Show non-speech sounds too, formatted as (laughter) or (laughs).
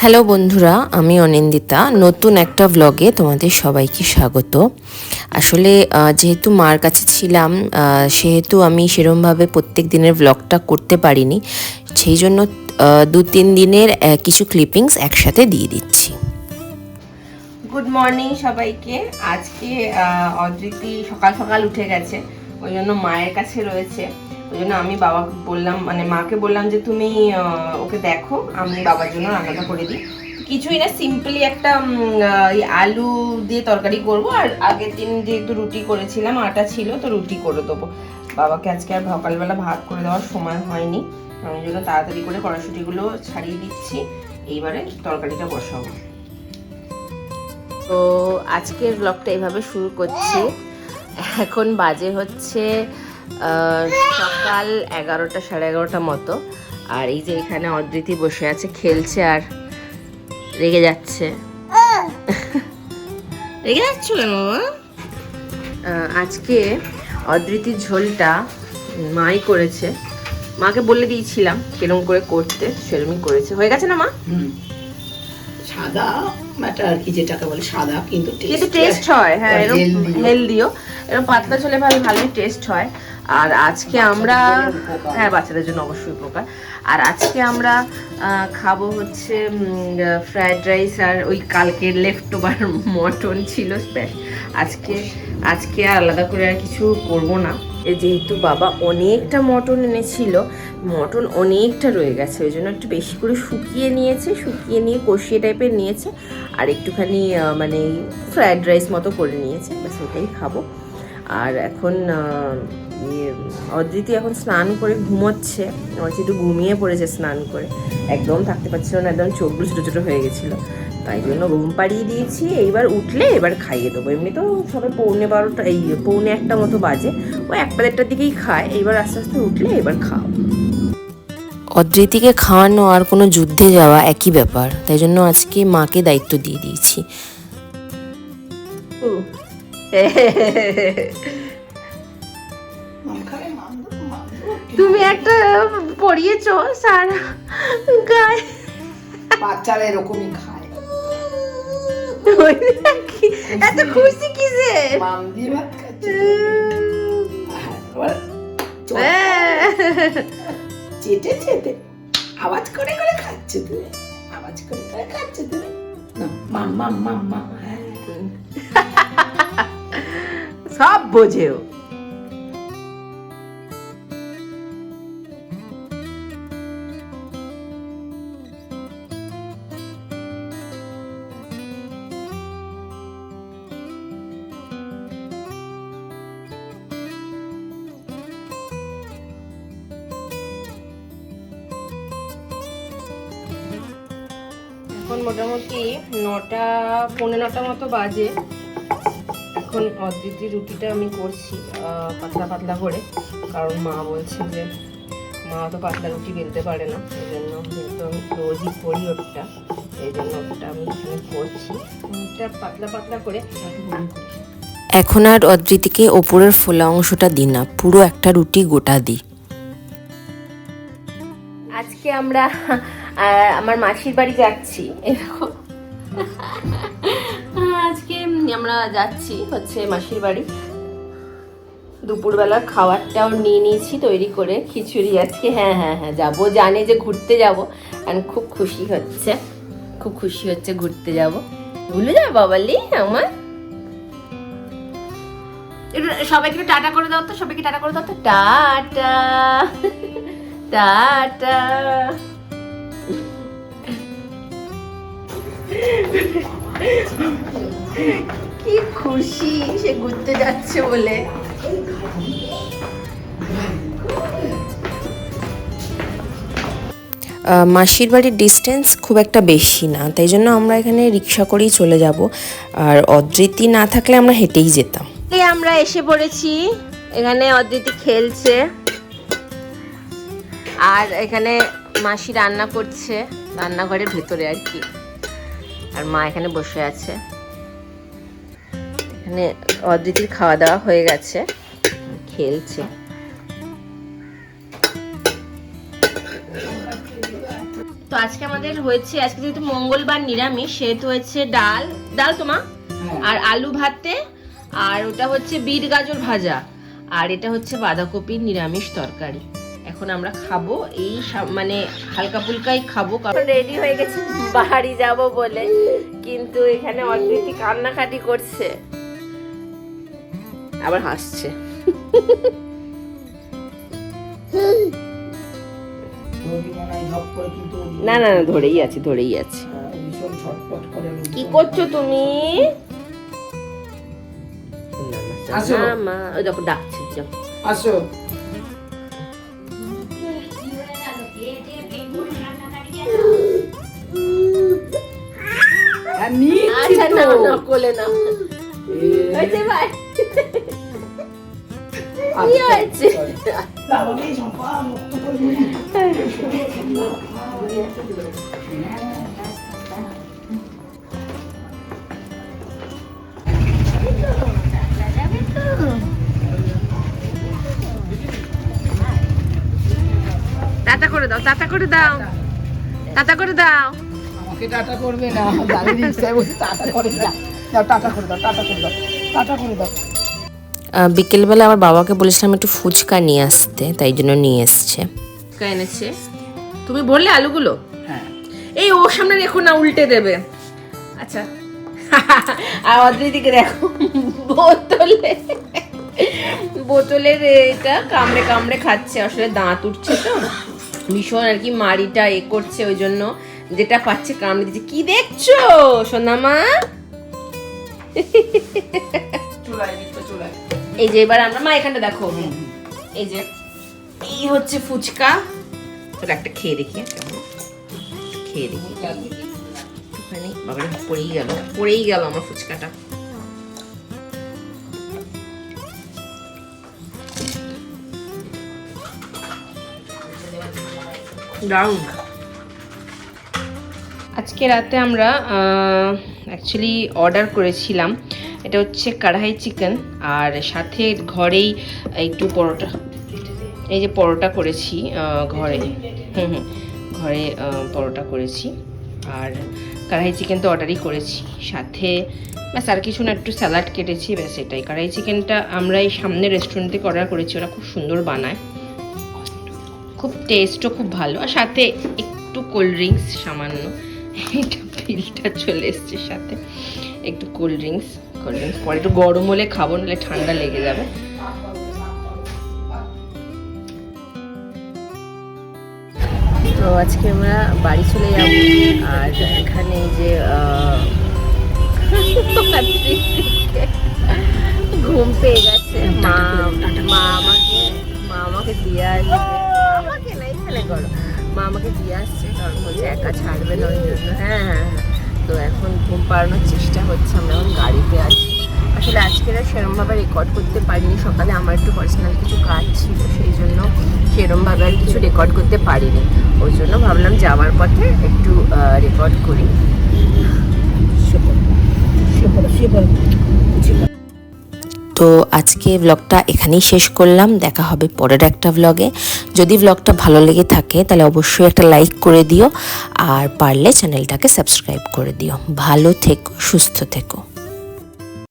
Hello বন্ধুরা, আমি অনিন্দিতা। নতুন একটা ব্লগে তোমাদের সবাইকে স্বাগত। আসলে যেহেতু মার কাছে ছিলাম সেহেতু আমি সেরমভাবে প্রত্যেক দিনের ব্লগটা করতে পারিনি, সেই জন্য দু তিন দিনের কিছু ক্লিপিংস একসাথে দিয়ে দিচ্ছি। গুড মর্নিং সবাইকে। আজকে অদ্রিতি সকাল সকাল উঠে গেছে, ওই জন্য মায়ের কাছে রয়েছে। ওই জন্য আমি বাবাকে বললাম মানে মাকে বললাম যে তুমি ওকে দেখো, আমি বাবার জন্য রান্নাটা করে দিই। কিছুই না সিম্পলি একটা আলু দিয়ে তরকারি করব, আর আগের দিন যেহেতু রুটি করেছিলাম, আটা ছিল, তো রুটি করে দেবো। বাবাকে আজকে আর সকালবেলা ভাত করে দেওয়ার সময় হয়নি, আমি জন্য তাড়াতাড়ি করে কড়াশুটিগুলো ছাড়িয়ে দিচ্ছি, এইবারে তরকারিটা বসাবো। তো আজকের ব্লগটা এইভাবে শুরু করছি। এখন বাজে হচ্ছে সকাল এগারোটা সাড়ে এগারোটা মতো। আর এই যে এখানে অদ্রিতি বসে আছে খেলছে আর রেগে যাচ্ছে। (laughs) রেগে যাচ্ছ কেন আজকে অদ্রিতির ঝোলটা মাই করেছে। মাকে বলে দিয়েছিলাম কিরম করে করতে সেরমই করেছে। হয়ে গেছে না মা? হুম। সাদা একটা আর কি যেটাকে বলে সাদা কিন্তু কিন্তু টেস্ট হয় হ্যাঁ এরকম হেলদিও এরকম পাতলা চলে ভালো ভালোই টেস্ট হয়। আর আজকে আমরা। হ্যাঁ বাচ্চাদের জন্য অবশ্যই উপকার। আর আজকে আমরা খাব হচ্ছে ফ্রাইড রাইস আর ওই কালকের লেফট ওভার (laughs) মটন ছিল আজকে আজকে আলাদা করে আর কিছু করব না। যেহেতু বাবা অনেকটা মটন এনেছিল মটন অনেকটা রয়ে গেছে ওই জন্য একটু বেশি করে শুকিয়ে নিয়েছে শুকিয়ে নিয়ে কষিয়ে টাইপের নিয়েছে আর একটুখানি মানে ফ্রায়েড রাইস মতো করে নিয়েছে ব্যাস ওটাই খাব। আর এখন ইয়ে, এখন স্নান করে ঘুমোচ্ছে একটু ঘুমিয়ে পড়েছে স্নান করে একদম থাকতে পারছিল না একদম চোখগুলো ছোটো ছোটো হয়ে গেছিল তাই জন্য ঘুম পাড়িয়ে দিয়েছি এইবার উঠলে এবার খাইয়ে দেবো এমনি তো সবে পৌনে বারোটা এই পৌনে একটা মতো বাজে ও একটা দেড়টার দিকেই খায় এইবার আস্তে আস্তে উঠলে এবার খাও। অদ্রিতিকে খাওয়ানো আর কোনো যুদ্ধে যাওয়া একই ব্যাপার। তাই জন্য আজকে মাকে দায়িত্ব দিয়ে দিয়েছি। তুমি একটা পরিয়েছো সারা গায়ে। বাচ্চারা এরকমই খায়। এত খুশি কিসে? মাম দিয়ে ভাত খাচ্ছে। হ্যাঁ, চট চেটে। আওয়াজ করে করে খাচ্ছে তুমি। আওয়াজ করে করে খাচ্ছে তুমি। না, মাম মাম মাম মাম। হ্যাঁ। সব বোঝেও। এখন মোটামুটি নটা পৌনে নটা মতো বাজে। এখন অদ্বিতীয় রুটিটা আমি করছি পাতলা পাতলা করে। কারণ মা বলছে যে মা তো পাতলা রুটি বেলতে পারে না এই জন্য যেহেতু আমি রোজই করি ওটা এই জন্য ওটা আমি এখানে করছি। এটা পাতলা পাতলা করে। এখন আর অদ্রিতিকে ওপরের ফোলা অংশটা দিই না পুরো একটা রুটি গোটা দিই। আজকে আমরা আহ, আমার মাসির বাড়ি যাচ্ছি। এরকম। আজকে আমরা যাচ্ছি হচ্ছে মাসির বাড়ি। দুপুরবেলার খাবারটাও নিয়ে নিয়েছি তৈরি করে খিচুড়ি আজকে। হ্যাঁ হ্যাঁ হ্যাঁ যাব। জানে যে ঘুরতে যাব। আর খুব খুশি হচ্ছে। খুব খুশি হচ্ছে ঘুরতে যাব। ভুলে যাবে বাবালি আমার। সবাইকে টাটা করে দাও তো সবাইকে টাটা করে দাও তো। টাটা। টাটা। কি খুশি সে ঘুরতে যাচ্ছে বলে। মাসির বাড়ির ডিস্টেন্স খুব একটা বেশি না তাই জন্য আমরা এখানে রিক্সা করেই চলে যাব। আর অদ্রিতি না থাকলে আমরা হেঁটেই যেতাম। এই আমরা এসে পড়েছি। এখানে অদ্রিতি খেলছে। আর এখানে মাসি রান্না করছে রান্নাঘরের ভেতরে আর কি। আর মা এখানে বসে আছে। এখানে অদিতির খাওয়া দাওয়া হয়ে গেছে। খেলছে। তো আজকে আমাদের হয়েছে আজকে যেহেতু মঙ্গলবার নিরামিষ সেহেতু হয়েছে ডাল। ডাল তোমা হ্যাঁ। আর আলু ভাতে আর ওটা হচ্ছে বিট গাজর ভাজা। আর এটা হচ্ছে বাঁধাকপির নিরামিষ তরকারি। এখন আমরা খাব। এই মানে হালকা ফুলকাই খাব কারণ রেডি হয়ে গেছি বাড়ি যাব বলে। কিন্তু এখানে অদ্রিতি কান্নাকাটি করছে। আবার হাসছে। না না না ধরেই আছি ধরেই আছি। কি করছ তুমি? আসো। মা ওই দেখো ডাকছে যাও। আসো। হ্যাঁ, নিচ্ছি আচ্ছা তো। না না কোলে না এ, হয়েছে ভাই আচ্ছা, কি হয়েছে? sorry। তাহলেই ঝম্পা মুক্ত করে দিই। টাটা করে দাও টাটা করে দাও টাটা করে দাও আমাকে টাটা করবে না? গাড়ি রিক্সায় বসে টাটা করে দাও টাটা করে দাও টাটা করে দাও টাটা করে দাও। বিকেলবেলা আমার বাবাকে বলেছিলাম একটু ফুচকা নিয়ে আসতে তাই জন্য নিয়ে এসছে। এনেছে। তুমি বললে আলুগুলো? হ্যাঁ। এই ওর সামনে রেখো না উল্টে দেবে। আচ্ছা। (laughs) আর অদ্রিদিকে দেখো বোতলে বোতলের এটা কামড়ে কামড়ে খাচ্ছে আসলে দাঁত উঠছে তো। ভীষণ আর কি মাড়িটা এ করছে ওই জন্য। যেটা পাচ্ছে কামড়ে দিচ্ছে কি দেখছ সোনামা? এই যে এবার আমরা মা এখানটা দেখো। এই যে এই হচ্ছে ফুচকা। তোর একটা খেয়ে দেখি খেয়ে দেখি। একটুখানি। বাবারে পড়েই গেল পড়েই গেল আমার ফুচকাটা। দারুণ। আজকে রাতে আমরা অ্যাকচুয়ালি অর্ডার করেছিলাম। এটা হচ্ছে কাড়াই চিকেন আর সাথে ঘরেই একটু পরোটা। এই যে পরোটা করেছি ঘরে। হুম হুম। ঘরে পরোটা করেছি। আর কাড়াই চিকেন তো অর্ডারই করেছি। সাথে ব্যাস আর কিছু না, একটু স্যালাড কেটেছি, ব্যাস এটাই। কাড়াই চিকেনটা আমরা এই সামনে রেস্টুরেন্ট থেকে অর্ডার করেছি, ওরা খুব সুন্দর বানায়। খুব টেস্টও খুব ভালো। আর সাথে একটু কোল্ড ড্রিঙ্কস সামান্য। এটা বিলটা চলে এসছে সাথে। একটু কোল্ড ড্রিঙ্কস কোল্ড ড্রিঙ্কস পরে একটু গরম হলে খাব, নাহলে ঠান্ডা লেগে যাবে। তো আজকে আমরা বাড়ি চলে যাব, আর এখানে যে (laughs) ঘুম পেয়ে গেছে। মা মা আমাকে মা আমাকে দিয়ে আসবে। আমাকে না, এখানে করো। মা আমাকে দিয়ে আসছে, কারণ বলছে একা ছাড়বে না ওই জন্য। হ্যাঁ হ্যাঁ হ্যাঁ। তো এখন ঘুম পাড়ানোর চেষ্টা হচ্ছে, আমরা এখন গাড়িতে আছি। আসলে আজকে আর সেরমভাবে রেকর্ড করতে পারিনি, সকালে আমার একটু পার্সোনাল কিছু কাজ ছিল, সেই জন্য সেরমভাবে আর কিছু রেকর্ড করতে পারিনি। ওই জন্য ভাবলাম যাওয়ার পথে একটু রেকর্ড করি। শুয়ে পড়ো তো আজকে ব্লগটা এখানেই শেষ করলাম। দেখা হবে পরের একটা ব্লগে যদি ব্লগটা ভালো লেগে থাকে, তাহলে অবশ্যই একটা লাইক করে দিও। আর পারলে চ্যানেলটাকে সাবস্ক্রাইব করে দিও। ভালো থেকো, সুস্থ থেকো।